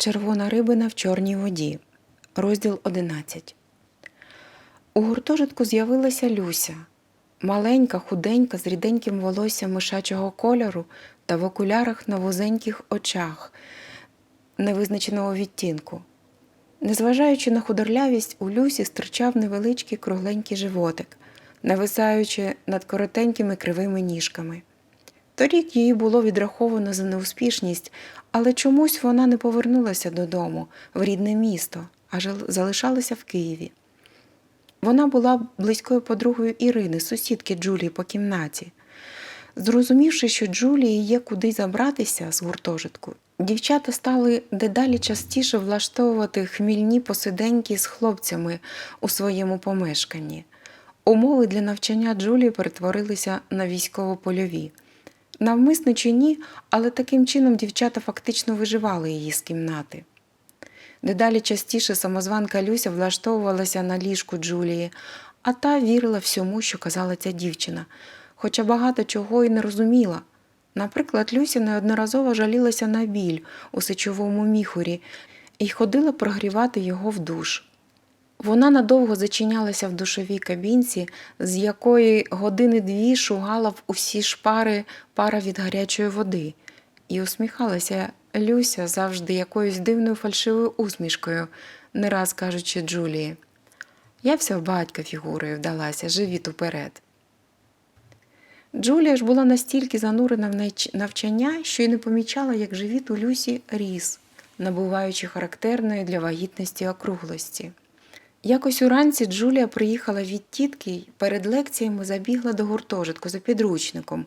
Червона рибина в чорній воді. Розділ 11. У гуртожитку з'явилася Люся. Маленька, худенька, з ріденьким волоссям мишачого кольору та в окулярах на вузеньких очах невизначеного відтінку. Незважаючи на худорлявість, у Люсі стирчав невеличкий кругленький животик, нависаючи над коротенькими кривими ніжками. Торік її було відраховано за неуспішність, але чомусь вона не повернулася додому, в рідне місто, а залишалася в Києві. Вона була близькою подругою Ірини, сусідки Джулії по кімнаті. Зрозумівши, що Джулії є куди забратися з гуртожитку, дівчата стали дедалі частіше влаштовувати хмільні посиденьки з хлопцями у своєму помешканні. Умови для навчання Джулії перетворилися на військово-польові. Навмисно чи ні, але таким чином дівчата фактично виживали її з кімнати. Дедалі частіше самозванка Люся влаштовувалася на ліжку Джулії, а та вірила всьому, що казала ця дівчина, хоча багато чого й не розуміла. Наприклад, Люся неодноразово жалілася на біль у сечовому міхурі і ходила прогрівати його в душ. Вона надовго зачинялася в душовій кабінці, з якої години дві шугала в усі шпари пара від гарячої води, і усміхалася Люся завжди якоюсь дивною фальшивою усмішкою, не раз кажучи Джулії. Я вся в батька фігурою вдалася, живіт уперед. Джулія ж була настільки занурена в навчання, що й не помічала, як живіт у Люсі ріс, набуваючи характерної для вагітності округлості. Якось уранці Джулія приїхала від тітки й перед лекціями забігла до гуртожитку за підручником,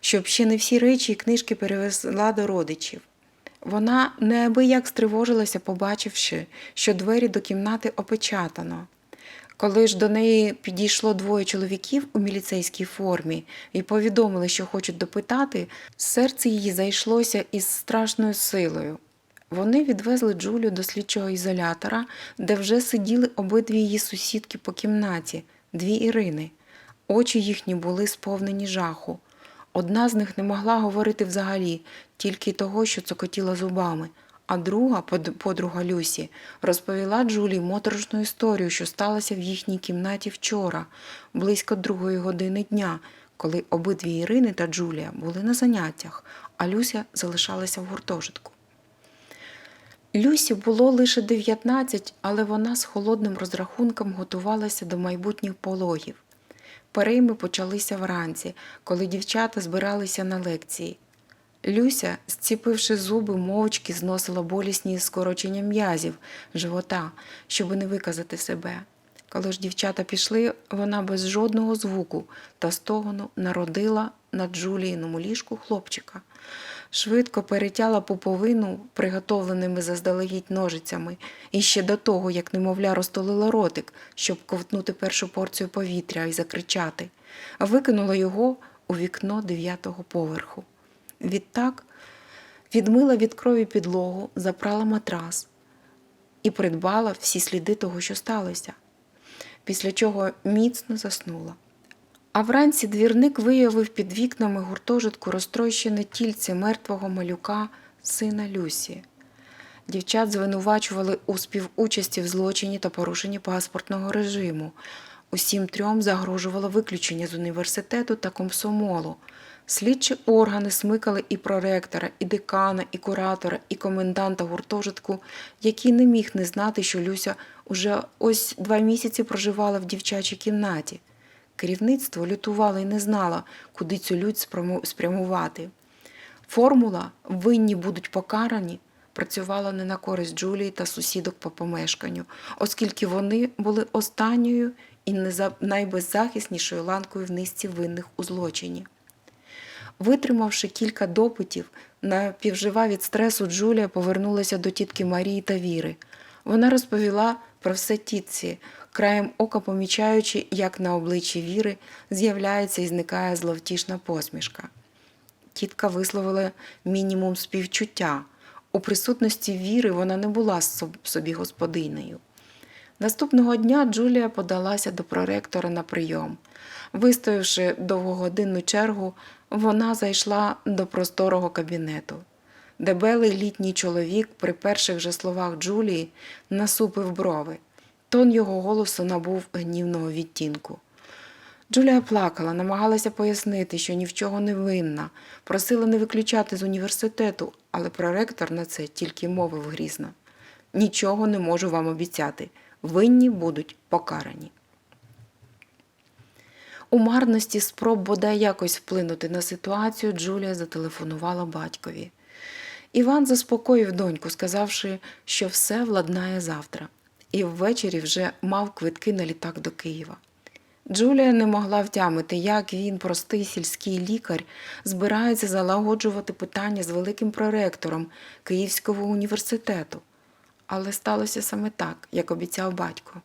щоб ще не всі речі і книжки перевезла до родичів. Вона неабияк стривожилася, побачивши, що двері до кімнати опечатано. Коли ж до неї підійшло двоє чоловіків у міліцейській формі і повідомили, що хочуть допитати, серце її зайшлося із страшною силою. Вони відвезли Джулію до слідчого ізолятора, де вже сиділи обидві її сусідки по кімнаті, дві Ірини. Очі їхні були сповнені жаху. Одна з них не могла говорити взагалі, тільки того, що цокотіла зубами, а друга, подруга Люсі, розповіла Джулі моторошну історію, що сталася в їхній кімнаті вчора, близько другої години дня, коли обидві Ірини та Джулія були на заняттях, а Люся залишалася в гуртожитку. Люсі було лише 19, але вона з холодним розрахунком готувалася до майбутніх пологів. Перейми почалися вранці, коли дівчата збиралися на лекції. Люся, зціпивши зуби, мовчки зносила болісні скорочення м'язів живота, щоб не виказати себе. Коли ж дівчата пішли, вона без жодного звуку та стогону народила на Джуліїному ліжку хлопчика. Швидко перетяла пуповину приготовленими заздалегідь ножицями, і ще до того, як немовля розтолила ротик, щоб ковтнути першу порцію повітря і закричати, викинула його у вікно дев'ятого поверху. Відтак відмила від крові підлогу, запрала матрас і придбала всі сліди того, що сталося, після чого міцно заснула. А вранці двірник виявив під вікнами гуртожитку розтрощене тільце мертвого малюка сина Люсі. Дівчат звинувачували у співучасті в злочині та порушенні паспортного режиму. Усім трьом загрожувало виключення з університету та комсомолу. Слідчі органи смикали і проректора, і декана, і куратора, і коменданта гуртожитку, який не міг не знати, що Люся уже ось два місяці проживала в дівчачій кімнаті. Керівництво лютувало і не знало, куди цю лють спрямувати. Формула винні будуть покарані працювала не на користь Джулії та сусідок по помешканню, оскільки вони були останньою і найбеззахиснішою ланкою в низці винних у злочині. Витримавши кілька допитів, напівжива від стресу Джулія повернулася до тітки Марії та Віри. Вона розповіла про все тітці, краєм ока помічаючи, як на обличчі Віри з'являється і зникає зловтішна посмішка. Тітка висловила мінімум співчуття. У присутності Віри вона не була собі господинею. Наступного дня Джулія подалася до проректора на прийом. Вистоявши довгогодинну чергу, вона зайшла до просторого кабінету. Дебелий літній чоловік при перших же словах Джулії насупив брови. Тон його голосу набув гнівного відтінку. Джулія плакала, намагалася пояснити, що ні в чого не винна, просила не виключати з університету, але проректор на це тільки мовив грізно. Нічого не можу вам обіцяти. Винні будуть покарані. У марності спроб бодай якось вплинути на ситуацію, Джулія зателефонувала батькові. Іван заспокоїв доньку, сказавши, що все владнає завтра, і ввечері вже мав квитки на літак до Києва. Джулія не могла втямити, як він, простий сільський лікар, збирається залагоджувати питання з великим проректором Київського університету. Але сталося саме так, як обіцяв батько.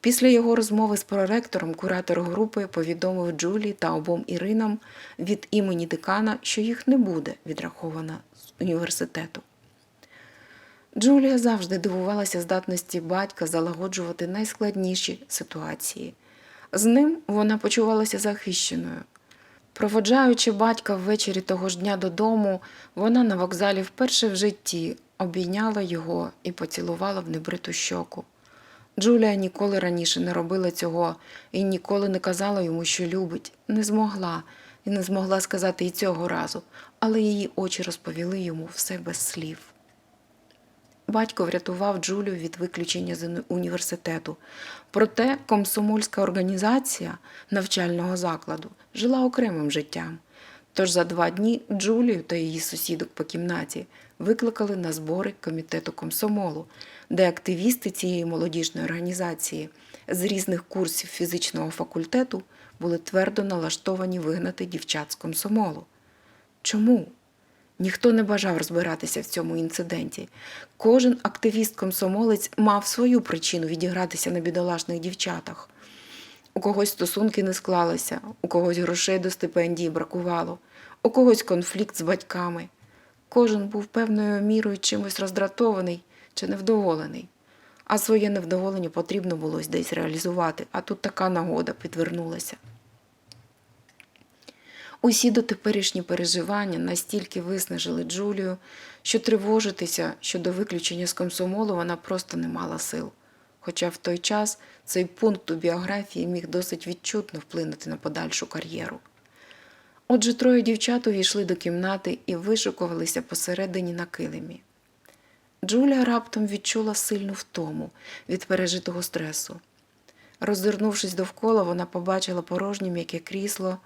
Після його розмови з проректором куратор групи повідомив Джулії та обом Іринам від імені декана, що їх не буде відраховано з університету. Джулія завжди дивувалася здатності батька залагоджувати найскладніші ситуації. З ним вона почувалася захищеною. Проводжаючи батька ввечері того ж дня додому, вона на вокзалі вперше в житті обійняла його і поцілувала в небриту щоку. Джулія ніколи раніше не робила цього і ніколи не казала йому, що любить, не змогла і не змогла сказати і цього разу, але її очі розповіли йому все без слів. Батько врятував Джулію від виключення з університету. Проте комсомольська організація навчального закладу жила окремим життям. Тож за два дні Джулію та її сусідок по кімнаті викликали на збори комітету комсомолу, де активісти цієї молодіжної організації з різних курсів фізичного факультету були твердо налаштовані вигнати дівчат з комсомолу. Чому? Ніхто не бажав розбиратися в цьому інциденті. Кожен активіст-комсомолець мав свою причину відігратися на бідолашних дівчатах. У когось стосунки не склалися, у когось грошей до стипендії бракувало, у когось конфлікт з батьками. Кожен був певною мірою чимось роздратований чи невдоволений. А своє невдоволення потрібно було десь реалізувати, а тут така нагода підвернулася. Усі дотеперішні переживання настільки виснажили Джулію, що тривожитися щодо виключення з комсомолу вона просто не мала сил. Хоча в той час цей пункт у біографії міг досить відчутно вплинути на подальшу кар'єру. Отже, троє дівчат увійшли до кімнати і вишукувалися посередині на килимі. Джулія раптом відчула сильну втому від пережитого стресу. Роззирнувшись довкола, вона побачила порожнє м'яке крісло,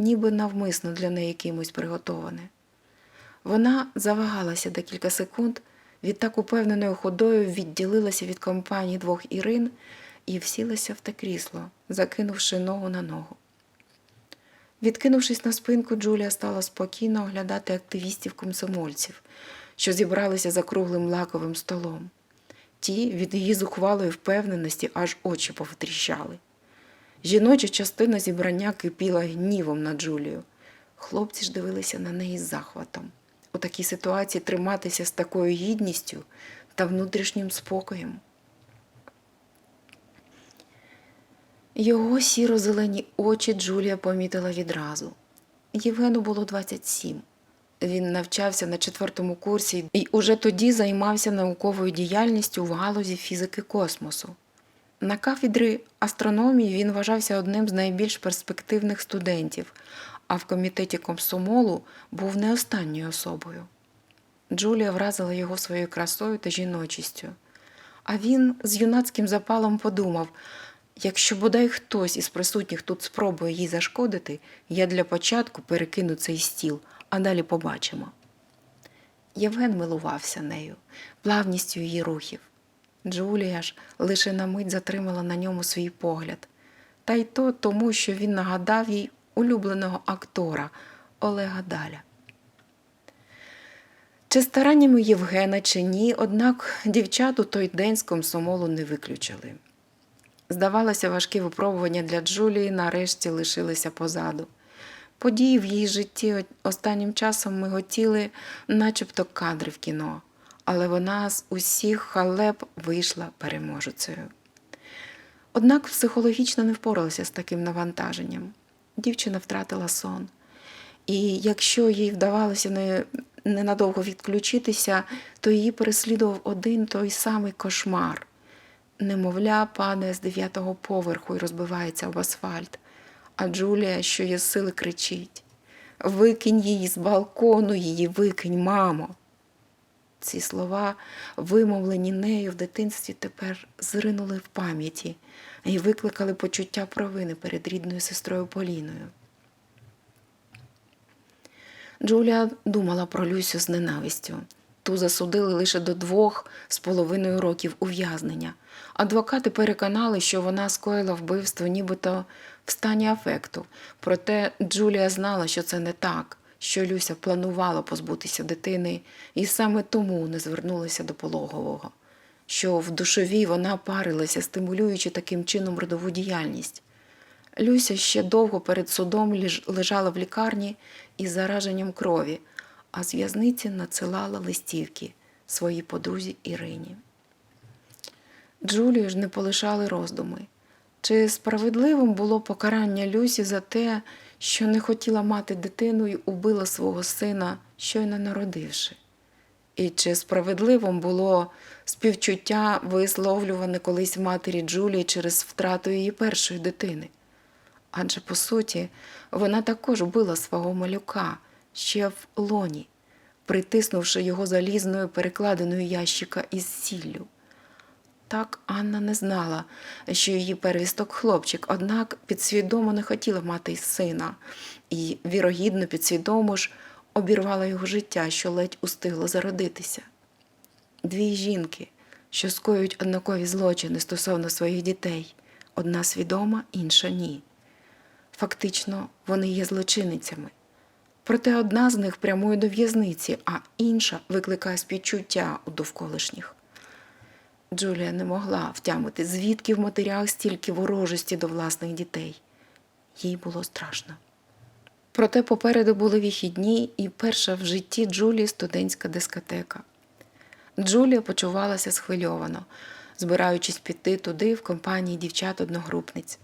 ніби навмисно для неї кимось приготоване. Вона завагалася декілька секунд, відтак упевненою ходою відділилася від компанії двох Ірин і всілася в те крісло, закинувши ногу на ногу. Відкинувшись на спинку, Джулія стала спокійно оглядати активістів-комсомольців, що зібралися за круглим лаковим столом. Ті від її зухвалої впевненості аж очі повтріщали. Жіноча частина зібрання кипіла гнівом на Джулію. Хлопці ж дивилися на неї з захватом. У такій ситуації триматися з такою гідністю та внутрішнім спокоєм. Його сіро-зелені очі Джулія помітила відразу. Євгену було 27. Він навчався на четвертому курсі і уже тоді займався науковою діяльністю в галузі фізики космосу. На кафедрі астрономії він вважався одним з найбільш перспективних студентів, а в комітеті комсомолу був не останньою особою. Джулія вразила його своєю красою та жіночістю. А він з юнацьким запалом подумав: якщо бодай хтось із присутніх тут спробує їй зашкодити, я для початку перекину цей стіл, а далі побачимо. Євген милувався нею, плавністю її рухів. Джулія ж лише на мить затримала на ньому свій погляд, та й то тому, що він нагадав їй улюбленого актора Олега Даля. Чи стараннями Євгена, чи ні, однак дівчат у той день з комсомолу не виключили. Здавалося, важкі випробування для Джулії нарешті лишилися позаду. Події в її житті останнім часом миготіли, начебто кадри в кіно, але вона з усіх халеп вийшла переможецею. Однак психологічно не впоралася з таким навантаженням. Дівчина втратила сон. І якщо їй вдавалося не, ненадовго відключитися, то її переслідував один той самий кошмар. Немовля падає з дев'ятого поверху і розбивається об асфальт, а Джулія, що є сили, кричить: Викинь її з балкону, її викинь, мамо. Ці слова, вимовлені нею в дитинстві, тепер зринули в пам'яті і викликали почуття провини перед рідною сестрою Поліною. Джулія думала про Люсю з ненавистю. Ту засудили лише до двох з половиною років ув'язнення. Адвокати переконали, що вона скоїла вбивство нібито в стані афекту. Проте Джулія знала, що це не так, що Люся планувала позбутися дитини і саме тому не звернулася до пологового, що в душовій вона парилася, стимулюючи таким чином родову діяльність. Люся ще довго перед судом лежала в лікарні із зараженням крові, а з в'язниці надсилала листівки своїй подрузі Ірині. Джулію ж не полишали роздуми. Чи справедливим було покарання Люсі за те, що не хотіла мати дитину і убила свого сина, щойно народивши? І чи справедливим було співчуття, висловлюване колись матері Джулії через втрату її першої дитини? Адже, по суті, вона також била свого малюка ще в лоні, притиснувши його залізною перекладиною ящика із сіллю. Так Анна не знала, що її первісток хлопчик, однак підсвідомо не хотіла мати сина, і, вірогідно, підсвідомо ж обірвала його життя, що ледь устигло зародитися. Дві жінки, що скоюють однакові злочини стосовно своїх дітей, одна свідома, інша ні. Фактично, вони є злочинницями. Проте одна з них прямує до в'язниці, а інша викликає співчуття у довколишніх. Джулія не могла втямити, звідки в матерях стільки ворожості до власних дітей. Їй було страшно. Проте попереду були вихідні і перша в житті Джулії студентська дискотека. Джулія почувалася схвильовано, збираючись піти туди в компанії дівчат-одногрупниць.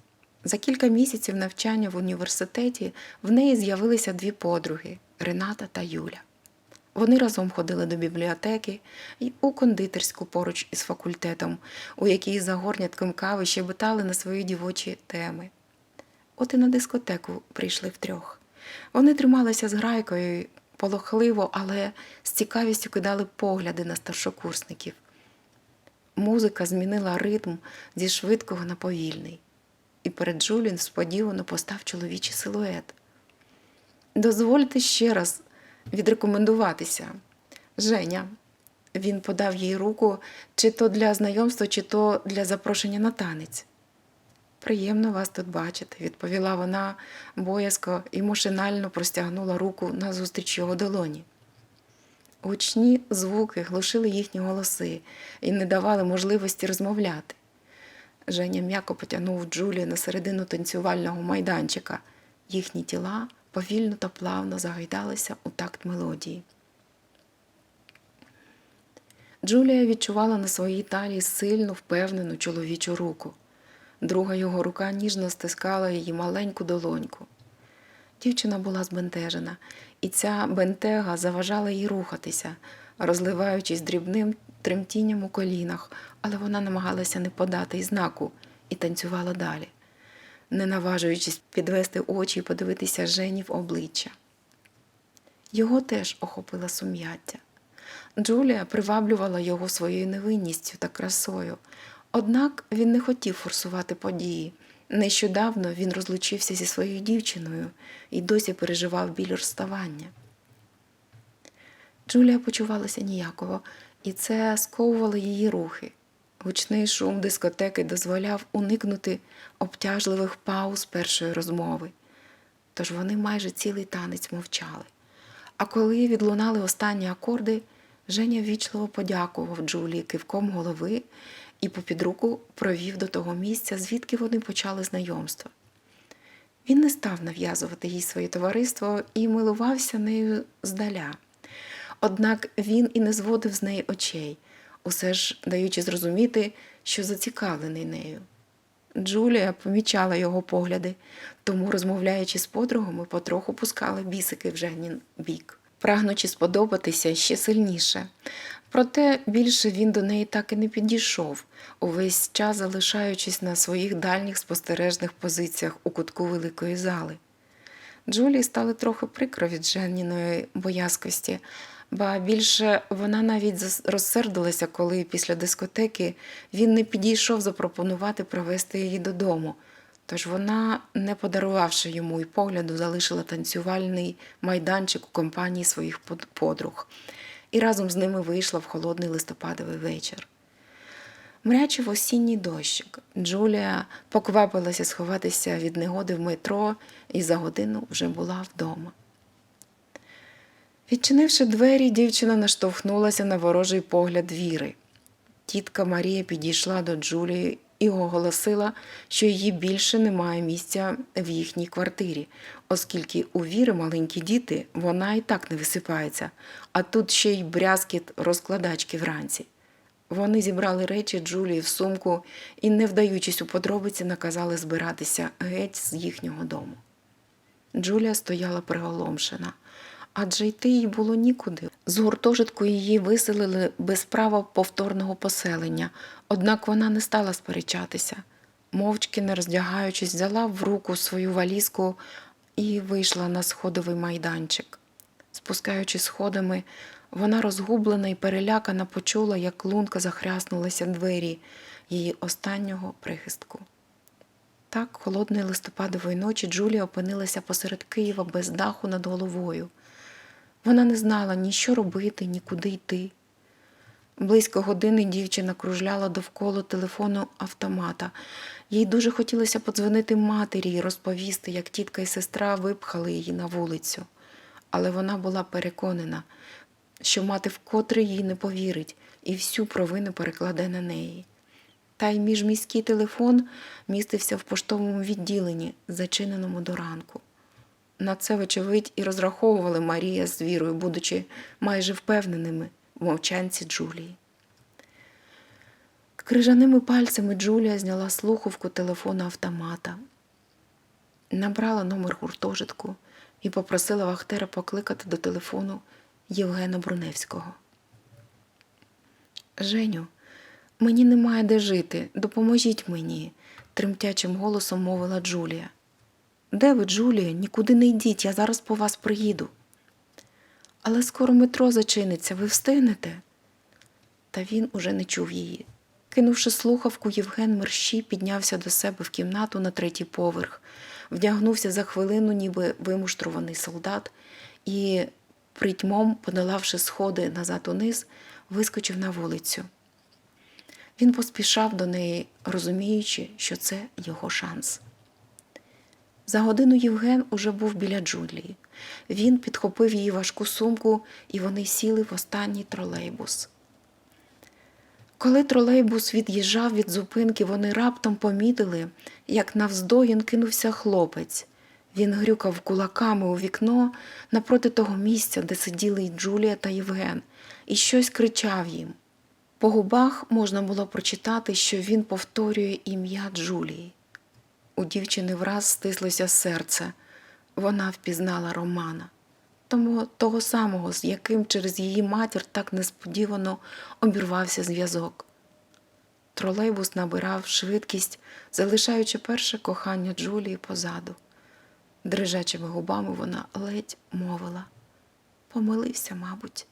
За кілька місяців навчання в університеті в неї з'явилися дві подруги Рената та Юля. Вони разом ходили до бібліотеки і у кондитерську поруч із факультетом, у якій за горнятком кави щебетали на свої дівочі теми. От і на дискотеку прийшли втрьох. Вони трималися з грайкою полохливо, але з цікавістю кидали погляди на старшокурсників. Музика змінила ритм зі швидкого на повільний, і перед Джулін сподівано постав чоловічий силует. Дозвольте ще раз відрекомендуватися. Женя. Він подав їй руку чи то для знайомства, чи то для запрошення на танець. Приємно вас тут бачити, відповіла вона боязко і машинально простягнула руку назустріч його долоні. Гучні звуки глушили їхні голоси і не давали можливості розмовляти. Женя м'яко потягнув Джулію на середину танцювального майданчика. Їхні тіла повільно та плавно загайдалися у такт мелодії. Джулія відчувала на своїй талії сильну, впевнену чоловічу руку. Друга його рука ніжно стискала її маленьку долоньку. Дівчина була збентежена, і ця бентега заважала їй рухатися, розливаючись дрібним тремтінням у колінах, але вона намагалася не подати й знаку і танцювала далі, не наважуючись підвести очі і подивитися Жені в обличчя. Його теж охопила сум'яття. Джулія приваблювала його своєю невинністю та красою, однак він не хотів форсувати події. Нещодавно він розлучився зі своєю дівчиною і досі переживав біль розставання. Джулія почувалася ніяково, і це сковувало її рухи. Гучний шум дискотеки дозволяв уникнути обтяжливих пауз першої розмови. Тож вони майже цілий танець мовчали. А коли відлунали останні акорди, Женя ввічливо подякував Джулії кивком голови і попід руку провів до того місця, звідки вони почали знайомство. Він не став нав'язувати їй своє товариство і милувався нею здаля. Однак він і не зводив з неї очей, усе ж даючи зрозуміти, що зацікавлений нею. Джулія помічала його погляди, тому, розмовляючи з подругами, потроху пускала бісики в Женін бік. прагнучи сподобатися ще сильніше. Проте більше він до неї так і не підійшов, увесь час залишаючись на своїх дальніх спостережних позиціях у кутку великої зали. Джулії стало трохи прикро від Женіної боязкості, ба більше вона навіть розсердилася, коли після дискотеки він не підійшов запропонувати провести її додому. Тож вона, не подарувавши йому й погляду, залишила танцювальний майданчик у компанії своїх подруг і разом з ними вийшла в холодний листопадовий вечір. Мрячив осінній дощик. Джулія поквапилася сховатися від негоди в метро і за годину вже була вдома. Відчинивши двері, дівчина наштовхнулася на ворожий погляд віри. Тітка Марія підійшла до Джулії і оголосила, що її більше немає місця в їхній квартирі, оскільки у віри маленькі діти, вона і так не висипається, а тут ще й брязкіт розкладачки вранці. Вони зібрали речі Джулії в сумку і, не вдаючись у подробиці, наказали збиратися геть з їхнього дому. Джулія стояла приголомшена, адже йти їй було нікуди. З гуртожитку її виселили без права повторного поселення, однак вона не стала сперечатися. Мовчки, не роздягаючись, взяла в руку свою валізку і вийшла на сходовий майданчик. Спускаючись сходами, вона розгублена і перелякана почула, як лунка захряснулася двері її останнього прихистку. Так, холодної листопадової ночі Джулія опинилася посеред Києва без даху над головою. Вона не знала ні що робити, ні куди йти. Близько години дівчина кружляла довкола телефону автомата. Їй дуже хотілося подзвонити матері і розповісти, як тітка і сестра випхали її на вулицю. Але вона була переконана, що мати вкотре їй не повірить і всю провину перекладе на неї. Та й міжміський телефон містився в поштовому відділенні, зачиненому до ранку. На це, вочевидь, і розраховували Марія з вірою, будучи майже впевненими в мовчанці Джулії. Крижаними пальцями Джулія зняла слухавку телефона автомата, набрала номер гуртожитку і попросила Вахтера покликати до телефону Євгена Бруневського. Женю, мені немає де жити, допоможіть мені, тремтячим голосом мовила Джулія. Де ви, Джулія? Нікуди не йдіть, я зараз по вас приїду. Але скоро метро зачиниться, ви встигнете? Та він уже не чув її. Кинувши слухавку, Євген мерщій піднявся до себе в кімнату на третій поверх, вдягнувся за хвилину, ніби вимуштрований солдат, і, притьмом, подолавши сходи назад униз, вискочив на вулицю. Він поспішав до неї, розуміючи, що це його шанс. За годину Євген уже був біля Джулії. Він підхопив її важку сумку, і вони сіли в останній тролейбус. Коли тролейбус від'їжджав від зупинки, вони раптом помітили, як навздогін кинувся хлопець. Він грюкав кулаками у вікно напроти того місця, де сиділи й Джулія та Євген, і щось кричав їм. По губах можна було прочитати, що він повторює ім'я Джулії. У дівчини враз стислося серце. Вона впізнала Романа, тому того самого, з яким через її матір так несподівано обірвався зв'язок. Тролейбус набирав швидкість, залишаючи перше кохання Джулії позаду. Дрижачими губами вона ледь мовила. Помилився, мабуть.